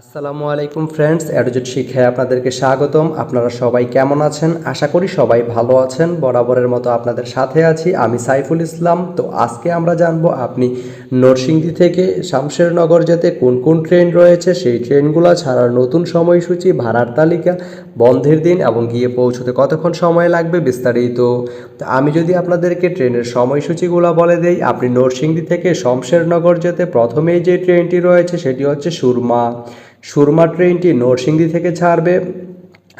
আসসালামু আলাইকুম ফ্রেন্ডস, অ্যাডোজেট শিক্ষায় আপনাদেরকে স্বাগতম। আপনারা সবাই কেমন আছেন? আশা করি সবাই ভালো আছেন। বরাবরের মতো আপনাদের সাথে আছি আমি সাইফুল ইসলাম। তো আজকে আমরা জানব আপনি নরসিংদী থেকে শামশেরনগর যেতে কোন কোন ট্রেন রয়েছে? সেই ট্রেনগুলো ছাড়ার নতুন সময়সূচি, ভাড়ার তালিকা, বন্ধের দিন এবং গিয়ে পৌঁছতে কতক্ষণ সময় লাগবে বিস্তারিত। আমি যদি আপনাদেরকে ট্রেনের সময়সূচিগুলো বলে দেই, আপনি নরসিংদী থেকে শমশেরনগর যেতে প্রথমেই যে ট্রেনটি রয়েছে সেটি হচ্ছে সুরমা। সুরমা ট্রেনটি নরসিংদী থেকে ছাড়বে।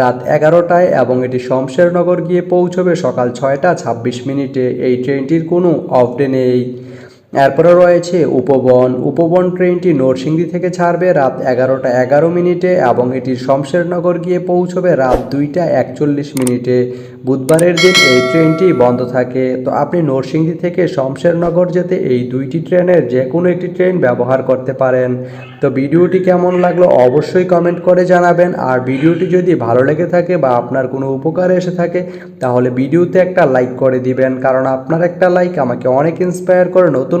রাত এগারোটায় এবং এটি শমশেরনগর গিয়ে পৌঁছবে সকাল ছয়টা ছাব্বিশ মিনিটে। এই ট্রেনটির কোনো অফ ডে নেই। এরপরে রয়েছে উপবন। উপবন ট্রেনটি নরসিংদী থেকে ছাড়বে রাত এগারোটা এগারো মিনিটে এবং এটি শমশেরনগর গিয়ে পৌঁছবে রাত দুইটা একচল্লিশ মিনিটে। বুধবারের দিন এই ট্রেনটি বন্ধ থাকে। তো আপনি নরসিংদী থেকে শমশেরনগর যেতে এই দুইটি ট্রেনের যে কোনো একটি ট্রেন ব্যবহার করতে পারেন। তো ভিডিওটি কেমন লাগল অবশ্যই কমেন্ট করে জানাবেন। আর ভিডিওটি যদি ভালো লেগে থাকে বা আপনার কোনো উপকারে এসে থাকে, তাহলে ভিডিওতে একটা লাইক করে দিবেন। কারণ আপনার একটা লাইক আমাকে অনেক ইন্সপায়ার করে নতুন